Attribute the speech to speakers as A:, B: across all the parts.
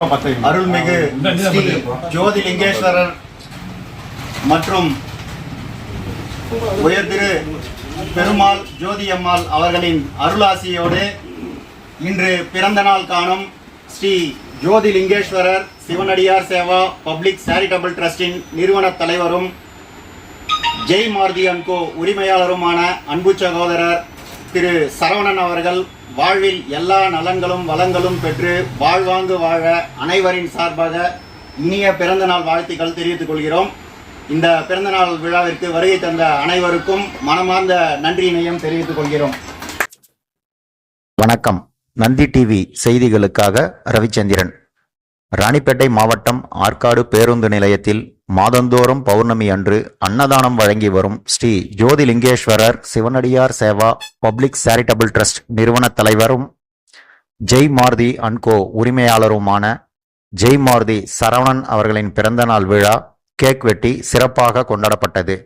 A: அருள்மிகு ஸ்ரீ ஜோதிலிங்கேஸ்வரர் மற்றும் உயர்திரு பெருமாள் ஜோதியம்மாள் அவர்களின் அருளாசியோடு இன்று பிறந்த நாள் காணும் ஸ்ரீ ஜோதிலிங்கேஸ்வரர் சிவனடியார் சேவா பப்ளிக் சேரிட்டபிள் ட்ரஸ்டின் நிறுவன தலைவரும் ஜெய் மாருதி அன்கோ உரிமையாளருமான அன்பு சகோதரர் திரு சரவணன் அவர்கள் வாழ்வில் எல்லா நலன்களும் வளங்களும் பெற்று வாழ்வாங்கு வாழ அனைவரின் சார்பாக இனிய பிறந்தநாள் வாழ்த்துக்கள் தெரிவித்துக் கொள்கிறோம். இந்த பிறந்தநாள் விழாவிற்கு வருகை தந்த அனைவருக்கும் மனமார்ந்த நன்றியினையும் தெரிவித்துக் கொள்கிறோம்.
B: வணக்கம். நந்தி டிவி செய்திகளுக்காக ரவிச்சந்திரன். ராணிப்பேட்டை மாவட்டம் ஆற்காடு பேருந்து நிலையத்தில் மாதந்தோறும் பௌர்ணமி அன்று அன்னதானம் வழங்கி வரும் ஸ்ரீ ஜோதிலிங்கேஸ்வரர் சிவனடியார் சேவா பப்ளிக் சேரிட்டபிள் ட்ரஸ்ட் நிறுவன தலைவரும் ஜெய் மாருதி அன்கோ உரிமையாளருமான ஜெய் மாருதி சரவணன் அவர்களின் பிறந்தநாள் விழா கேக் வெட்டி சிறப்பாக கொண்டாடப்பட்டது.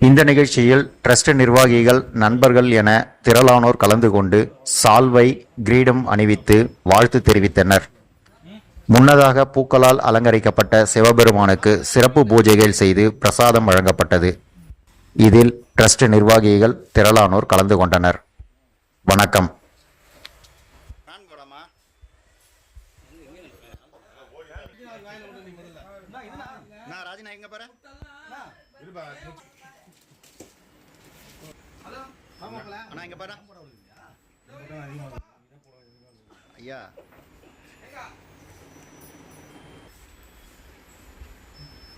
B: இந்த நிகழ்ச்சியில் ட்ரஸ்ட் நிர்வாகிகள் நண்பர்கள் என திரளானோர் கலந்து கொண்டு சால்வை கிரீடம் அணிவித்து வாழ்த்து தெரிவித்தனர். முன்னதாக பூக்களால் அலங்கரிக்கப்பட்ட சிவபெருமானுக்கு சிறப்பு பூஜைகள் செய்து பிரசாதம் வழங்கப்பட்டது. இதில் ட்ரஸ்ட் நிர்வாகிகள் திரளானோர் கலந்து கொண்டனர். வணக்கம்.
A: ஐயா.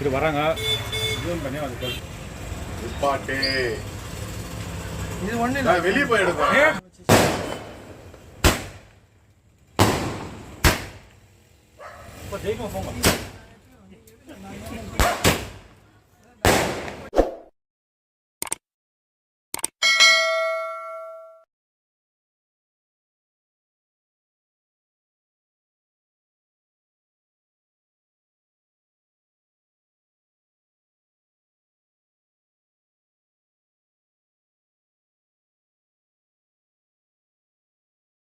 C: இது வராங்க. ஜூம் பண்ணி அதுக்கு
D: நிப்பாட்டு.
C: இது ஒண்ணு
D: நான் வெளியே போய் எடுப்பேன்.
C: இப்போ ஜெயிக்கும் போங்க. Thank you.